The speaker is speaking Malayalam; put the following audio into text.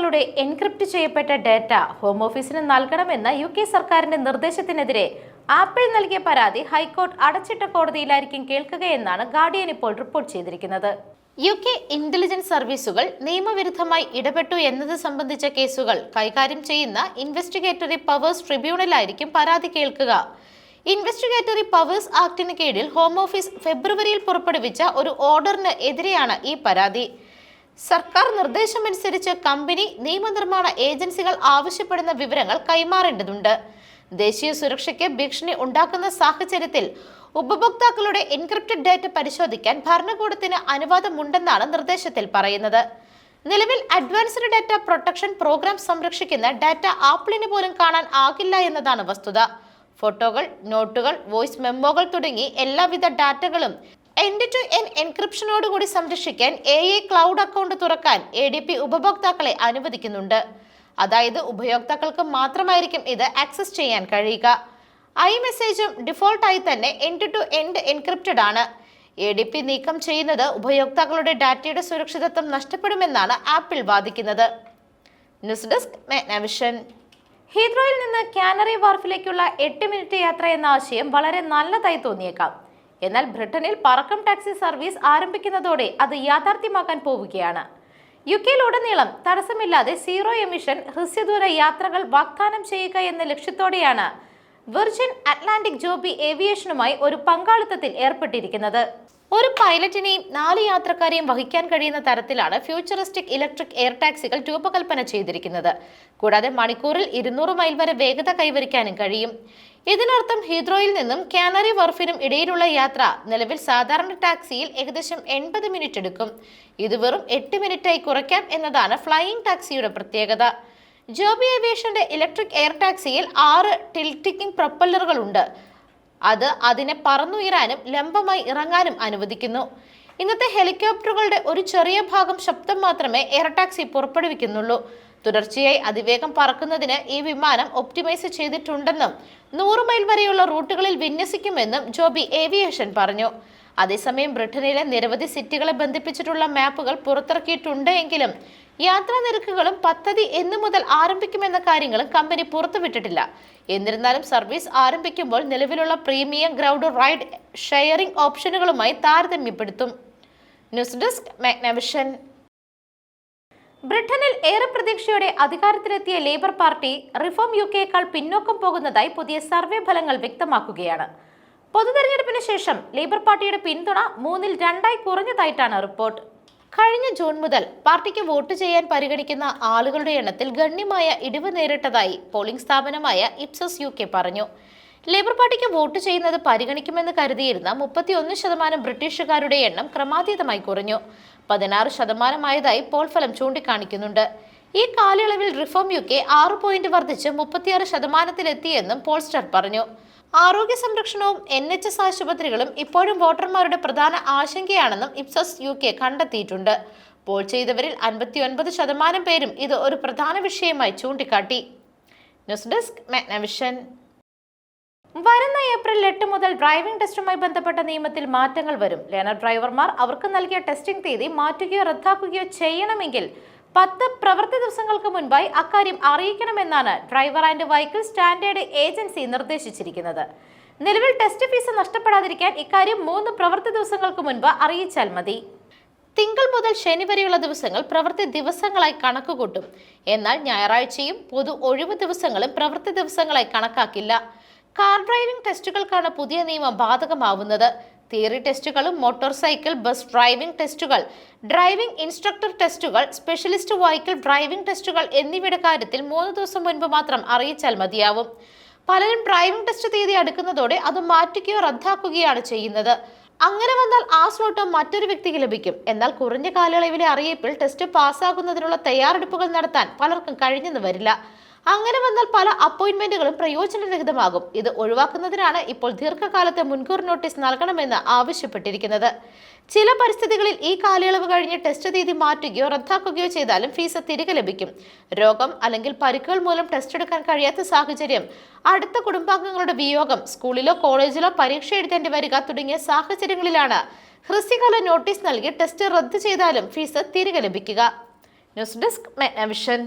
ഉപഭോക്താക്കളുടെ എൻക്രിപ്റ്റ് ചെയ്യപ്പെട്ട ഡാറ്റ ഹോം ഓഫീസിന് നൽകണമെന്ന യു കെ സർക്കാരിന്റെ നിർദ്ദേശത്തിനെതിരെ ആപ്പിൾ നൽകിയ പരാതി ഹൈക്കോർട്ട് അടച്ചിട്ട കോടതിയിലായിരിക്കും കേൾക്കുകയെന്നാണ് ഗാർഡിയൻ ഇപ്പോൾ റിപ്പോർട്ട് ചെയ്തിരിക്കുന്നത്. യു കെ ഇന്റലിജൻസ് സർവീസുകൾ നിയമവിരുദ്ധമായി ഇടപെട്ടു എന്നത് സംബന്ധിച്ച കേസുകൾ കൈകാര്യം ചെയ്യുന്ന ഇൻവെസ്റ്റിഗേറ്ററി പവേഴ്സ് ട്രിബ്യൂണലായിരിക്കും പരാതി കേൾക്കുക. ഇൻവെസ്റ്റിഗേറ്ററി പവേഴ്സ് ആക്ടിന് കീഴിൽ ഹോം ഓഫീസ് ഫെബ്രുവരിയിൽ പുറപ്പെടുവിച്ച ഒരു ഓർഡറിന് എതിരെയാണ് ഈ പരാതി. സർക്കാർ നിർദ്ദേശമനുസരിച്ച് കമ്പനി നിയമനിർമ്മാണ ഏജൻസികൾ ആവശ്യപ്പെടുന്ന വിവരങ്ങൾ കൈമാറേണ്ടതുണ്ട്. ദേശീയ സുരക്ഷയ്ക്ക് ഭീഷണി ഉണ്ടാക്കുന്ന സാഹചര്യത്തിൽ ഉപഭോക്താക്കളുടെ എൻക്രിപ്റ്റഡ് ഡാറ്റ പരിശോധിക്കാൻ ഭരണകൂടത്തിന് അനുവാദമുണ്ടെന്നാണ് നിർദ്ദേശത്തിൽ പറയുന്നത്. നിലവിൽ അഡ്വാൻസ്ഡ് ഡാറ്റ പ്രൊട്ടക്ഷൻ പ്രോഗ്രാം സംരക്ഷിക്കുന്ന ഡാറ്റ ആപ്പിളിന് പോലും കാണാൻ ആകില്ല എന്നതാണ് വസ്തുത. ഫോട്ടോകൾ നോട്ടുകൾ വോയിസ് മെമ്മോകൾ തുടങ്ങി എല്ലാവിധ ഡാറ്റകളും എൻഡ് ടു എൻ എൻക്രിപ്ഷനോടുകൂടി സംരക്ഷിക്കാൻ എ ഐ ക്ലൗഡ് അക്കൗണ്ട് തുറക്കാൻ എ ഡി പി ഉപഭോക്താക്കളെ അനുവദിക്കുന്നുണ്ട്. അതായത് ഉപയോക്താക്കൾക്ക് മാത്രമായിരിക്കും ഇത് ആക്സസ് ചെയ്യാൻ കഴിയുക. ഐ മെസ്സേജും ഡിഫോൾട്ടായി തന്നെ എൻഡ് ടു എൻഡ് എൻക്രിപ്റ്റഡ് ആണ്. എ ഡി പി നീക്കം ചെയ്യുന്നത് ഉപയോക്താക്കളുടെ ഡാറ്റയുടെ സുരക്ഷിതത്വം നഷ്ടപ്പെടുമെന്നാണ് ആപ്പിൾ വാദിക്കുന്നത്. ന്യൂസ് ഡെസ്ക് മെഗ്നവിഷൻ ഹീത്രോയിൽ നിന്ന് കാനറി വാർഫിലേക്കുള്ള എട്ട് മിനിറ്റ് യാത്ര എന്ന ആശയം വളരെ നല്ലതായി തോന്നിയേക്കാം. എന്നാൽ ബ്രിട്ടനിൽ പറക്കം ടാക്സി സർവീസ് ആരംഭിക്കുന്നതോടെ അത് യാഥാർത്ഥ്യമാക്കാൻ പോവുകയാണ്. യു കെയിലുടനീളം തടസ്സമില്ലാതെ സീറോ എമിഷൻ ഹ്രസ്വദൂര യാത്രകൾ വാഗ്ദാനം ചെയ്യുക എന്ന ലക്ഷ്യത്തോടെയാണ് വിർജിൻ അറ്റ്ലാന്റിക് ജോബി ഏവിയേഷനുമായി ഒരു പങ്കാളിത്തത്തിൽ ഏർപ്പെട്ടിരിക്കുന്നത്. ഒരു പൈലറ്റിനെയും നാല് യാത്രക്കാരെയും വഹിക്കാൻ കഴിയുന്ന തരത്തിലാണ് ഫ്യൂച്ചറിസ്റ്റിക് ഇലക്ട്രിക് എയർ ടാക്സികൾ രൂപകൽപ്പന ചെയ്തിരിക്കുന്നത്. കൂടാതെ മണിക്കൂറിൽ ഇരുന്നൂറ് മൈൽ വരെ വേഗത കൈവരിക്കാനും കഴിയും. ഇതിനർത്ഥം ഹീദ്രോയിൽ നിന്നും കാനറി വർഫിനും ഇടയിലുള്ള യാത്ര നിലവിൽ സാധാരണ ടാക്സിയിൽ ഏകദേശം എൺപത് മിനിറ്റ് എടുക്കും. ഇത് വെറും എട്ട് മിനിറ്റായി കുറയ്ക്കാം എന്നതാണ് ഫ്ലൈയിങ് ടാക്സിയുടെ പ്രത്യേകത. ജോബി ഏവിയേഷന്റെ ഇലക്ട്രിക് എയർ ടാക്സിയിൽ ആറ് ടിൽറ്റിക്കിംഗ് പ്രൊപ്പല്ലറുകളുണ്ട്. അത് അതിനെ പറന്നുയരാനും ലംബമായി ഇറങ്ങാനും അനുവദിക്കുന്നു. ഇന്നത്തെ ഹെലികോപ്റ്ററുകളുടെ ഒരു ചെറിയ ഭാഗം ശബ്ദം മാത്രമേ എയർ ടാക്സി പുറപ്പെടുവിക്കുന്നുള്ളൂ. തുടർച്ചയായി അതിവേഗം പറക്കുന്നതിന് ഈ വിമാനം ഒപ്റ്റിമൈസ് ചെയ്തിട്ടുണ്ടെന്നും നൂറ് മൈൽ വരെയുള്ള റൂട്ടുകളിൽ വിന്യസിക്കുമെന്നും ജോബി ഏവിയേഷൻ പറഞ്ഞു. അതേസമയം ബ്രിട്ടനിലെ നിരവധി സിറ്റികളെ ബന്ധിപ്പിച്ചിട്ടുള്ള മാപ്പുകൾ പുറത്തിറക്കിയിട്ടുണ്ട് എങ്കിലും യാത്രാ നിരക്കുകളും പദ്ധതി എന്നു മുതൽ ആരംഭിക്കുമെന്ന കാര്യങ്ങളും കമ്പനി പുറത്തുവിട്ടിട്ടില്ല. എന്നിരുന്നാലും സർവീസ് ആരംഭിക്കുമ്പോൾ നിലവിലുള്ള പ്രീമിയം ഗ്രൗണ്ട് റൈഡ് ഷെയറിംഗ് ഓപ്ഷനുകളുമായി താരതമ്യപ്പെടുത്തും. News desk Magnavision. ബ്രിട്ടനിൽ ഏറെ പ്രതീക്ഷയോടെ അധികാരത്തിലെത്തിയ ലേബർ പാർട്ടി റിഫോം യു കെയേക്കാൾ പിന്നോക്കം പോകുന്നതായി പുതിയ സർവേ ഫലങ്ങൾ വ്യക്തമാക്കുകയാണ്. പൊതുതെരഞ്ഞെടുപ്പിന് ശേഷം ലേബർ പാർട്ടിയുടെ പിന്തുണ മൂന്നിൽ രണ്ടായി കുറഞ്ഞതായിട്ടാണ് റിപ്പോർട്ട്. കഴിഞ്ഞ ജൂൺ മുതൽ പാർട്ടിക്ക് വോട്ട് ചെയ്യാൻ പരിഗണിക്കുന്ന ആളുകളുടെ എണ്ണത്തിൽ ഗണ്യമായ ഇടിവ് നേരിട്ടതായി പോളിംഗ് സ്ഥാപനമായ ഇപ്സസ് യു കെ പറഞ്ഞു. ലേബർ പാർട്ടിക്ക് വോട്ട് ചെയ്യുന്നത് പരിഗണിക്കുമെന്ന് കരുതിയിരുന്ന മുപ്പത്തിയൊന്ന് ശതമാനം ബ്രിട്ടീഷുകാരുടെ എണ്ണം ക്രമാതീതമായി കുറഞ്ഞു. പതിനാറ് ശതമാനമായതായി പോൾ ഫലം ചൂണ്ടിക്കാണിക്കുന്നുണ്ട്. ഈ കാലയളവിൽ റിഫോം യു കെ ആറ് പോയിന്റ് വർദ്ധിച്ച് മുപ്പത്തിയാറ് ശതമാനത്തിലെത്തിയെന്നും പോൾസ്റ്റർ പറഞ്ഞു. ആരോഗ്യ സംരക്ഷണവും എൻ എച്ച് എസ് ആശുപത്രികളും ഇപ്പോഴും വോട്ടർമാരുടെ പ്രധാന ആശങ്കയാണെന്നും ഇപ്സസ് യു കെ കണ്ടെത്തിയിട്ടുണ്ട്. പോൾ ചെയ്തവരിൽ അൻപത്തിയൊൻപത് ശതമാനം പേരും ഇത് ഒരു പ്രധാന വിഷയമായി ചൂണ്ടിക്കാട്ടി. ന്യൂസ് ഡെസ്ക് മാഗ്നവിഷൻ വരുന്ന ഏപ്രിൽ എട്ട് മുതൽ ഡ്രൈവിംഗ് ടെസ്റ്റുമായി ബന്ധപ്പെട്ട നിയമത്തിൽ മാറ്റങ്ങൾ വരും. ലേണർ ഡ്രൈവർമാർ അവർക്ക് നൽകിയ ടെസ്റ്റിംഗ് തീയതി മാറ്റുകയോ റദ്ദാക്കുകയോ ചെയ്യണമെങ്കിൽ പത്ത് പ്രവൃത്തി ദിവസങ്ങൾക്ക് മുൻപായി അക്കാര്യം അറിയിക്കണമെന്നാണ് driver and vehicle standard agency നിർദ്ദേശിച്ചിരിക്കുന്നത്. നിലവിൽ ടെസ്റ്റ് ഫീസ് നഷ്ടപ്പെടാതിരിക്കാൻ ഇക്കാര്യം മൂന്ന് പ്രവൃത്തി ദിവസങ്ങൾക്ക് മുൻപ് അറിയിച്ചാൽ മതി. തിങ്കൾ മുതൽ ശനി വരെയുള്ള ദിവസങ്ങൾ പ്രവൃത്തി ദിവസങ്ങളായി കണക്കുകൂട്ടും. എന്നാൽ ഞായറാഴ്ചയും പൊതു ഒഴിവ് ദിവസങ്ങളും പ്രവൃത്തി ദിവസങ്ങളായി കണക്കാക്കില്ല. കാർ ഡ്രൈവിംഗ് ടെസ്റ്റുകൾക്കാണ് പുതിയ നിയമം ബാധകമാവുന്നത്. തിയറി ടെസ്റ്റുകളും മോട്ടോർ സൈക്കിൾ ബസ് ഡ്രൈവിംഗ് ടെസ്റ്റുകൾ ഡ്രൈവിംഗ് ഇൻസ്ട്രക്ടർ ടെസ്റ്റുകൾ സ്പെഷ്യലിസ്റ്റ് വെഹിക്കിൾ ഡ്രൈവിംഗ് ടെസ്റ്റുകൾ എന്നിവയുടെ കാര്യത്തിൽ മൂന്ന് ദിവസം മുൻപ് മാത്രം അറിയിച്ചാൽ മതിയാവും. പലരും ഡ്രൈവിംഗ് ടെസ്റ്റ് തീയതി അടുക്കുന്നതോടെ അത് മാറ്റുകയോ റദ്ദാക്കുകയാണ് ചെയ്യുന്നത്. അങ്ങനെ വന്നാൽ ആ സ്ലോട്ട് മറ്റൊരു വ്യക്തിക്ക് ലഭിക്കും. എന്നാൽ കുറഞ്ഞ കാലയളവിലെ അറിയിപ്പിൽ ടെസ്റ്റ് പാസ്സാകുന്നതിനുള്ള തയ്യാറെടുപ്പുകൾ നടത്താൻ പലർക്കും കഴിഞ്ഞെന്ന് വരില്ല. അങ്ങനെ വന്നാൽ പല അപ്പോയിന്റ്മെന്റുകളും പ്രയോജനരഹിതമാകും. ഇത് ഒഴിവാക്കുന്നതിനാണ് ഇപ്പോൾ ദീർഘകാലത്തെ മുൻകൂർ നോട്ടീസ് നൽകണമെന്ന് ആവശ്യപ്പെട്ടിരിക്കുന്നത്. ചില പരിസ്ഥിതികളിൽ ഈ കാലയളവ് കഴിഞ്ഞ് ടെസ്റ്റ് തീയതി മാറ്റുകയോ റദ്ദാക്കുകയോ ചെയ്താലും ഫീസ് തിരികെ ലഭിക്കും. രോഗം അല്ലെങ്കിൽ പരിക്കുകൾ മൂലം ടെസ്റ്റ് എടുക്കാൻ കഴിയാത്ത സാഹചര്യം. അടുത്ത കുടുംബാംഗങ്ങളുടെ വിയോഗം സ്കൂളിലോ കോളേജിലോ പരീക്ഷ എഴുതേണ്ടി വരിക തുടങ്ങിയ സാഹചര്യങ്ങളിലാണ്. ഹ്രസ്വകാല നോട്ടീസ് നൽകി ടെസ്റ്റ് റദ്ദ് ചെയ്താലും ഫീസ് തിരികെ ലഭിക്കുക. News desk Magnavision.